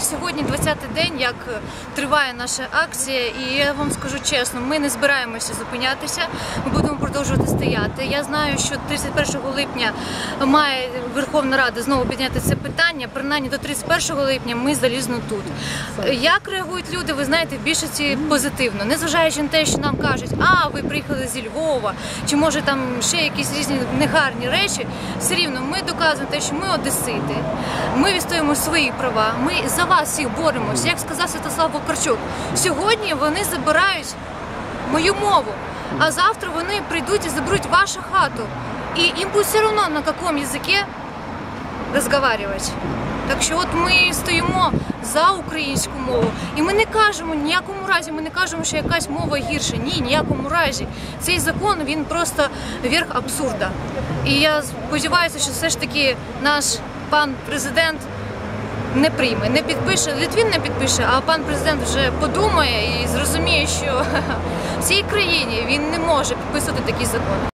сьогодні 20-й день, як триває наша акція, і я вам скажу чесно, ми не збираємося зупинятися. Ми будемо продовжувати стояти. Я знаю, що 31 липня має Верховна Рада знову підняти це питання. Принаймні до 31 липня ми залізно тут. Як реагують люди? Ви знаєте, в більшості позитивно, незважаючи на те, що нам кажуть, а ви приїхали зі Львова, чи може там ще якісь різні негарні речі. Все рівно ми доказуємо те, що ми одесити. Ми відстоюємо свої права. Ми за вас всіх боремося. Як сказав Святослав Бокарчук, сьогодні вони забирають мою мову, а завтра вони прийдуть і заберуть вашу хату. І їм буде все одно на якому язикі розмовляти. Так що от ми стоїмо за українську мову, і ми не кажемо ніякому разі, ми не кажемо, що якась мова гірша. Ні, ніякому разі. Цей закон він просто верх абсурда. І я сподіваюся, що все ж таки наш пан президент не прийме, не підпише. Литвин не підпише, а пан президент вже подумає і зрозуміє, що в цій країні він не може підписувати такі закон.